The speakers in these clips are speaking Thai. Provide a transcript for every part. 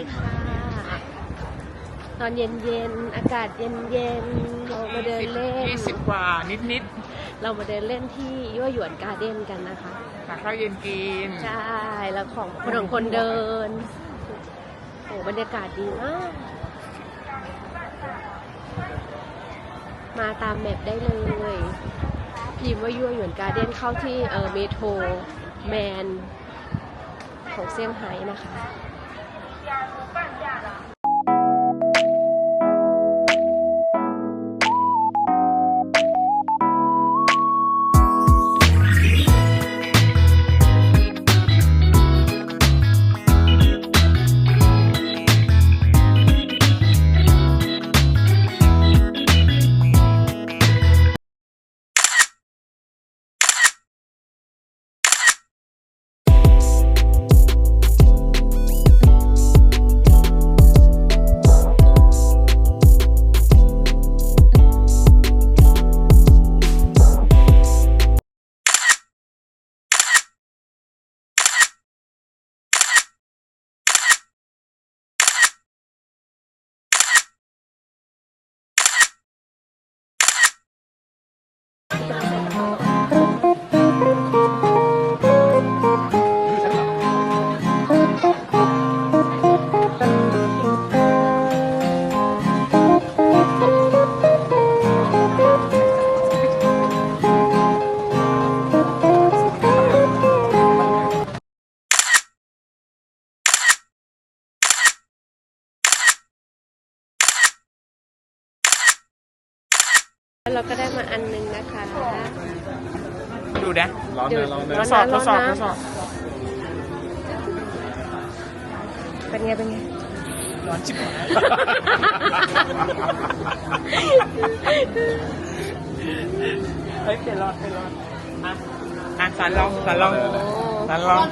ดีค่ะ ตอนเย็นๆ อากาศเย็นๆ เรามาเดินเล่น ยี่สิบกว่านิดนิดเรามาเดินเล่นที่ยั่วหยวนการ์เด้นกันนะคะ ๆหาข้าวเย็นกิน ใช่ แล้วของคนของคนเดิน โอ้บรรยากาศดีมาก มาตามแมปได้เลยพิมพ์ว่ายั่วหยวนการ์เด้นเข้าที่เออเมโทรแมนของเซี่ยงไฮ้นะคะ แดูนะร้อนเดี๋ยวนะร้อนร้นะอนสอบทดสอบร้อนนะทดสอบเป็นไงเป็นไงร้อนจิบหายเฮ้ยเป็นร้อนเป็นร้อนอะอะสารลองสารลองสารลอง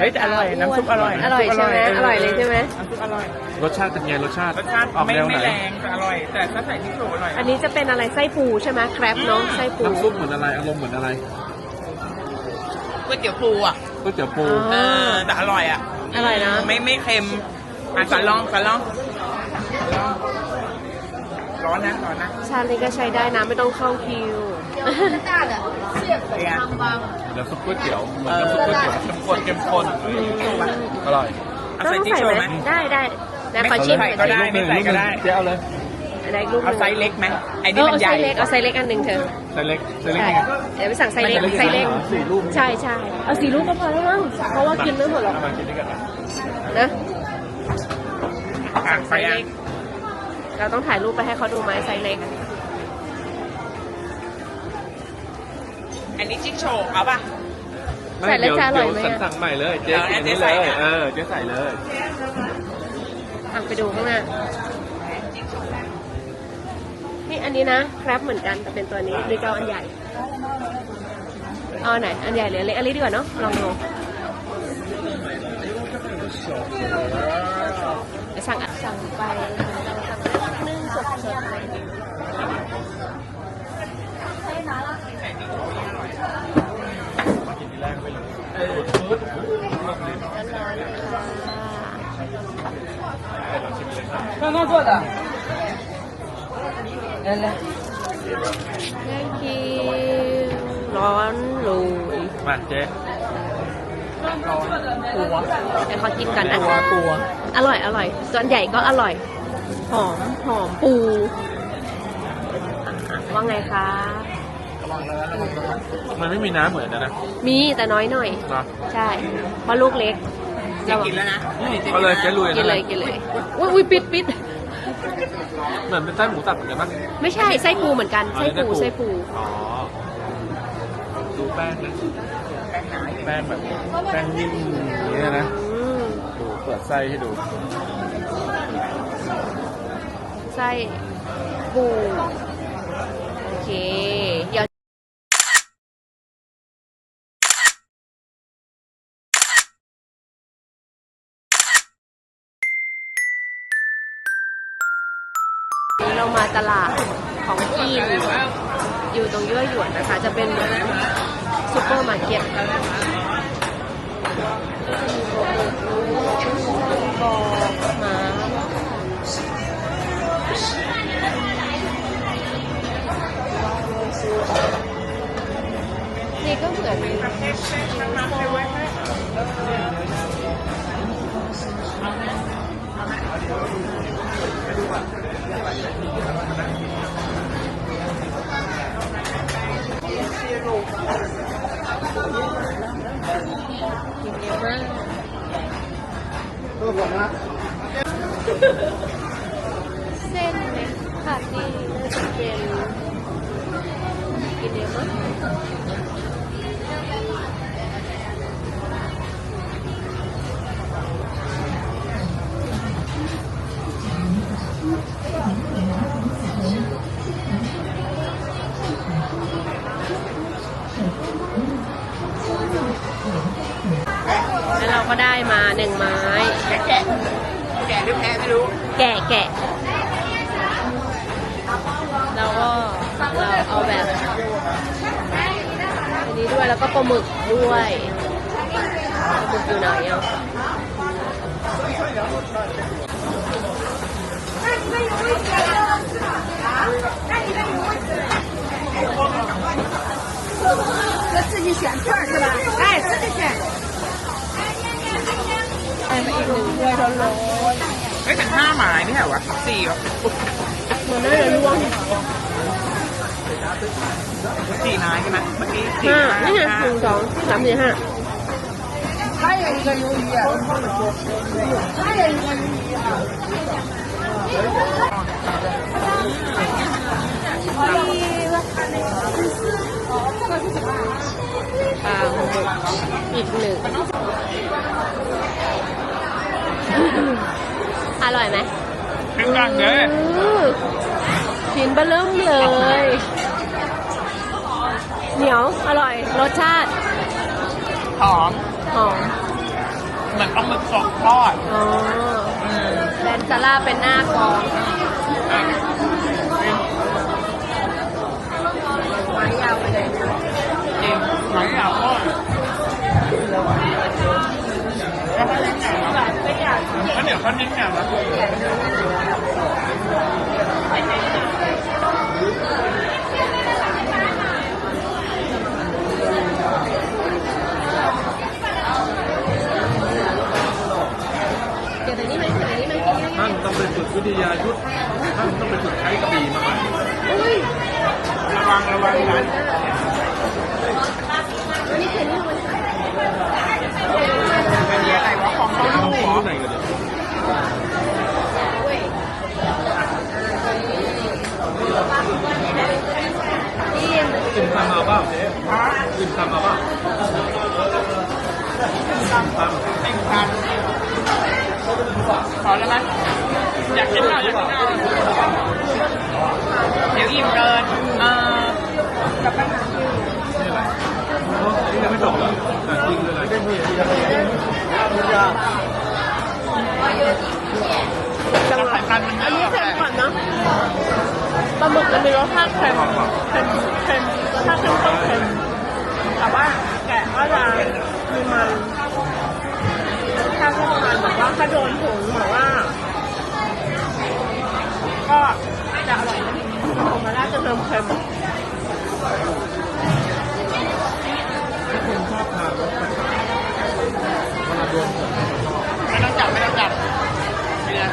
เฮ้ยแต่อร่อยน้ำซุปอร่อยอร่อยใช่ไหมอร่อยเลยใช่ไหมน้ำซุปอร่อยรสชาติเป็นไงรสชาติรสชาติออกไม่แนวไหนไม่แรงแต่อร่อยแต่ถ้าใส่ที่โชว์อร่อยอันนี้จะเป็นอะไรไส้ปูใช่ไหมแครปเนาะไส้ปูน้ำซุปเหมือนอะไรอารมณ์เหมือนอะไรก๋วยเตี๋ยวปูอะก๋วยเตี๋ยวปูอ๋อเออแต่อร่อยอะอร่อยนะไม่ไม่เค็มอะสารลองสารลองร้อนนะร้อนนะชาลีก็ใช้ได้นะไม่ต้องเข้าคิว เป็นไงน้ำซุปก๋วยเตี๋ยวเหมือนน้ำซุปก๋วยเตี๋ยวเข้มข้นเข้มข้นอร่อยเอาต้อใส่งที่ใส่โชว์ไหไหมมได้ได้แต่ขอไม่ชิมใส่ก็ได้ไม่ใส่ก็ได้เจ๊เอาเลยอะไรอีกลูกหเอานึ่งไซส์เล็กไหมไอ้เอนี่อมันเอาใหไซญ่ส์เล็กเอาไซส์เล็กอันหนึ่งเถอะไซส์เล็กไซส์เล็กใช่ยังไงเดี๋ยวไปสั่งไซส์เล็กไม่ไซส์เล็กสี่ลูกใช่ใช่เอาสี่ลูกก็พอแล้วมั้งเพราะว่ากินไม่หมดหรอกเอามากินด้วยกันนะนะอะไซไปส์อะเล็กเราต้องถ่ายรูปไปให้เขาดูไหมไซส์เล็ก อันนี้จิ๊กโชว์เอาป่ะใส่แล้วจะอร่อยไหมเดี๋วอะสั่งใหม่เลยเจ๊เอากินเจ๊นี้ใส่เลยนะเออเจ๊ใส่เลย อะไปดูข้างหน้า นี่อันนี้นะแครปเหมือนกันแต่เป็นตัวนี้หรือจะเอาอันใหญ่ เอาอันไหน อันใหญ่หรืออันเล็กอันเล็กดีกว่าเนาะ ลองดูเดี๋ยวสั่งอะสั่งไปสั่งนึ่งสดๆเลยร้อนๆค่ะ 刚刚做的。来来， thank you ร้อนลุย มาเจ๊ ปูอ่ะ เดี๋ยวขอกินก่อนนะ ปูปู อร่อย อร่อย ส่วนใหญ่ก็อร่อย หอม หอมปูอ่ะว่าไงคะ มันไม่มีน้ำเหมือนนะนะ มีแต่น้อยหน่อย เนาะ ใช่ เพราะลูกเล็ก จะกินแล้วนะก็เลยเจ๊ลุยกินนะเลยกินเลยอุ้ยอุ้ยปิดปิดเหมือนเป็นไส้หมูสับเหมือนกันปะไม่ใช่ไส้ปูเหมือนกันไส้ปูไส้ปูอ๋อดูแป้งนะแป้งแบบแป้งนิ่มอย่างนี้นะอืมดูเปิดไส้ให้ดูไส้ปูโอเค มาตลาดของจีนอยู่ตรงเยื่อหยวนนะคะ จะเป็นซูเปอร์มาร์เก็ตนี่ก็เหมือนเป็น ตัวผมนะเส้นเล็กค่ะที่เย็นะแกะแล้วก็เราเอาแบบอันนี้ด้วยแล้วก็ปลาหมึกด้วยปลาหมึกอยู่ไหนอะได้มาอีกหนึ่งถ้วยร้อนเฮ้ ยเป็นห้าหมายนี่เหรอวะสี่วะๆมันน่าจะล่วงสี่ไม้ใช่ไหมเมื่อกี้สี่ห้าไม้นี่ไงห้าหนึ่งสองสามสี่ห้าปลาหมึกอีกหนึ่ง อร่อยไหมเป็นกันเลยอือชิ้นเบะเริ่มเลย เหนียว อร่อย รสชาติ หอม หอม เหมือนปลาหมึกสดทอดอ๋ออืมแดนซาร่าเป็นหน้ากองอะไม้ยาวไปเลยจริงหนังยาวทอด แล้วเดี๋ยวเขาเน้นอย่างนะ เดี๋ยวแต่นี่ไหมเดี๋ยวแต่นี่ไหมกินง่าย ท่านต้องไปฝึกวิทยายุทธท่านต้องไปฝึกใช้กระบี่มาใหม่ ๆอุ้ย ระวังระวังนะ อันนี้เห็นนี่มัน เป็นอะไรวะของเขา เอา ลูก ข้ เหร อ อ ไหนกันเดี๋ยว อุ้ยนี่ กินทำมาเปล่ากินทำมาเปล่าทำ เป็นกันขอแล้วไหมอยากกินข้าวอยากกินข้าวเดี๋ยวอิ่มเกินเออกับปัญหา นี่แหละนี่ยังไม่จบเหรอแต่จริงเลยนะ จังหวะ ไขมันมัน อัน เย นี้ อะ เค็มก่อนเนาะปลาหมึกจะมีรสชาติเค็มเค็มเค็มรสชาติเข้มข้นเค็มแต่ว่าแกะก็จะ มีมันรสชาติก็ประมาณแบบว่าถ้าโดนผงแบบว่า ก็จะอร่อยนะผมมาได้จะเติมเค็มคุณชอบทานรสแบบเวลาโดนผมไม่ต้องจับไม่ต้องจับนี่นะ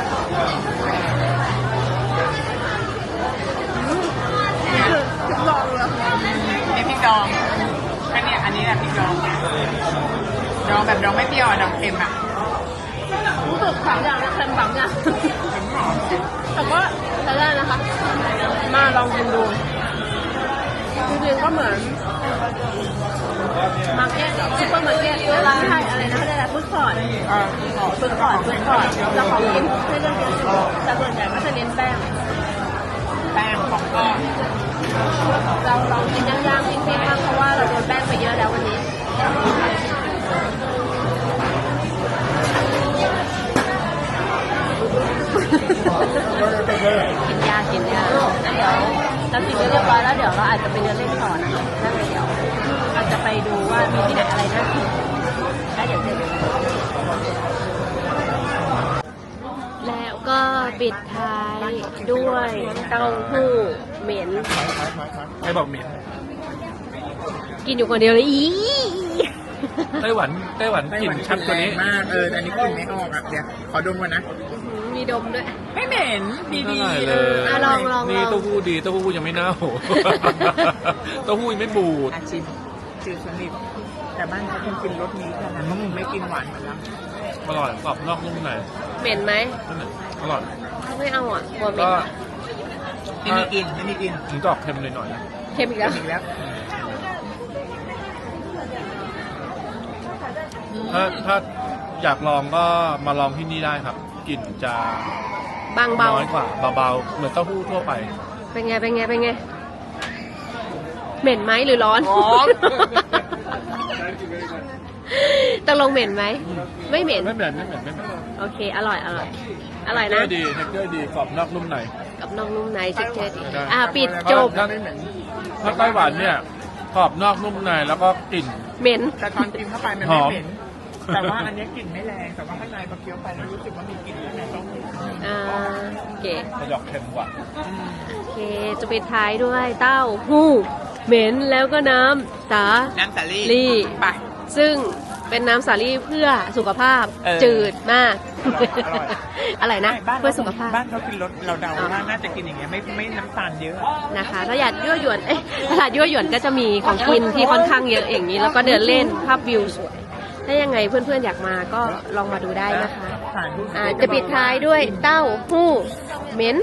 คือลองเลยนี่พริกดอง ดองแบบดองไม่เปรี้ยวอะดองเค็มอะรู้สึกสามอย่างนะเค็มสามอย่างเค็มหอมแต่ก็ใช้ได้นะคะ มาลองกินดูจริงๆก็เหมือนมาร์เก็ตซุปเปอร์มาร์เก็ตร้านไทยอะไรนะเขาเรียกอะไรฟุตคอร์ทเออหอมฟุตคอร์ทฟุตคอร์ทแล้วของกินให้เลือกเยอะอยู่แต่ส่วนใหญ่ก็จะเน้นแป้งแป้งของก็เราลองกินย่างๆเพียงๆบ้างเพราะว่าเราโดนแป้งไปเยอะแล้ววันนี้ กินยากินยาแล้วเดี๋ยวเรากินเรียบร้อยแล้วเดี๋ยวเราอาจจะไปเดินเล่นต่อนะแล้วเดี๋ยวเราจะไปดูว่ามีที่ไหนอะไรน่ากินแล้วเดี๋ยวเจอกันแล้วก็ปิดท้ายด้วยเต้าหู้เหม็น ใครบอกเหม็น กินอยู่คนเดียวเลยอี ไต้หวันไต้หวันกลิ่นชัดกว่านี้มากเออแต่อันนี้กลิ่นไม่ออกอะเดี๋ยวขอดมก่อนนะ มีดมด้วย ไม่เหม็นดีเท่าดีไหร่เอเลอยอะลองลอง นี่เต้าหู้ดีเต้าหู้ยังไม่เน่า เต้าหู้ยังไม่บูด อาชิมจืดสนิทแต่บ้านเขาคงกินรสนี้แค่นั้นไม่กินหวานเหมือนเราอร่อยกรอบนอกนุ่มในเหม็นไหม นั่นแหละอร่อยไม่เอาอะกลัวเหม็นก็ไม่มีกินไม่มีกินถึงจะออกเค็มหน่อยๆนะเค็มอีกแล้ว อีกแล้ว ถ้าถ้าอยากลองก็มาลองที่นี่ได้ครับกลิ่นจะบางเบาน้อยกว่าเบาๆเหมือนเต้าหู้ทั่วไป เป็นไงเป็นไงเป็นไงเหม็นไหมหรือร้อนร้อน ตกลงเหม็นไหมไม่เหม็นไม่เหม็นไม่เหม็นไม่เหม็นโอเค อร่อยอร่อยอร่อยเทนะคเจอร์ดีเทคเจอร์ดีกรอบนอกนุ่มในกับน้องนุ่มในชิคเจอร์ดีได้อะปิดจบถ้าถ้าไต้หวันเนี่ยกรอบนอกนุ่มในแล้วก็กลิ่นเหม็นแต่ตอนกินเข้าไปมันหไม่อมเหม็น แต่ว่าอันเนี้ยกลิ่นไม่แรง แต่ว่าข้างในพอเคี้ยวไปแล้วรู้สึกว่ามีกลิ่นข้างในต้องมีอ่าโอเคมันจะออกเค็มกว่าโอเคจะปิดท้ายด้วยเต้าหู้เหม็นแล้วก็น้ำสาน้ำสาลี่ลี่ไปซึ่งเป็นน้ำสาลี่เพื่อสุขภาพเออจืดมากอร่อยอร่อยอะไรนะบ้านเพื่อสุขภาพ บ้านเขากินรสเราเดาอ๋อว่าน่าจะกินอย่างเงี้ยไม่ไม่น้ำตาลเยอะนะคะ ถ้าอยากยั่วยวนเอ๊ะตลาดยั่วยวนก็จะมีของกินที่ค่อนข้างเยอะอย่างนี้ แล้วก็เดินเล่นภาพวิวสวย ถ้ายังไงเพื่อนๆอยากมาก็ลองมาดูได้นะคะอ่าจะปิดท้ายด้วยเต้าหู้เหม็น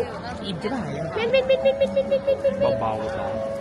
อิ่มจะไหนเหม็นเหม็นเหม็นเหม็นเหม็นเหม็นเหม็นเบาๆ